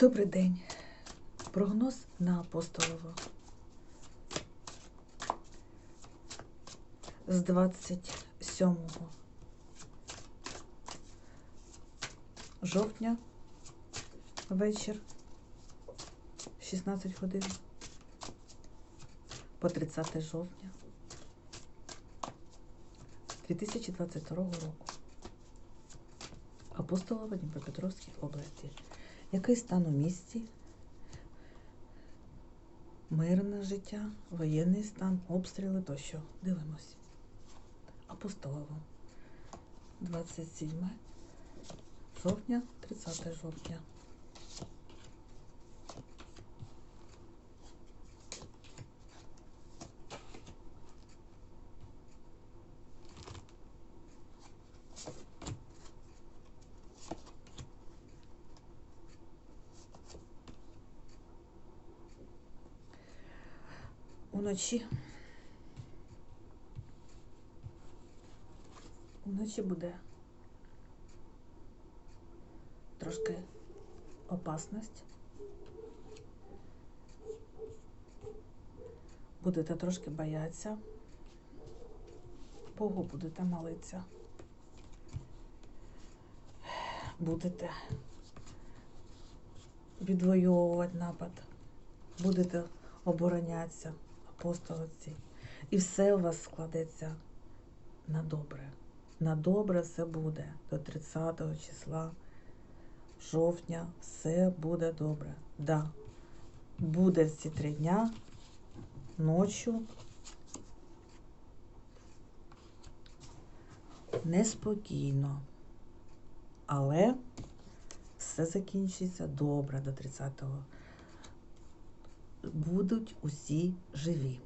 Добрий день. Прогноз на апостолово. З 27 жовтня вечір 16 годин по 30 жовтня 2022 року. Апостолова Дніпропетровській області. Який стан у місті? Мирне життя, воєнний стан, обстріли тощо. Дивимось. Апостолово. 27 жовтня, 30 жовтня. Уночі. Уночі буде трошки опасність. Будете трошки боятися. Богу будете молитися. Будете відвоювати напад. Будете оборонятися апостолиці. І все у вас складеться на добре. На добре все буде до 30 числа жовтня. Все буде добре. Да. Буде ці три дня ночі. Неспокійно. Але все закінчиться добре до 30-го будуть усі живі.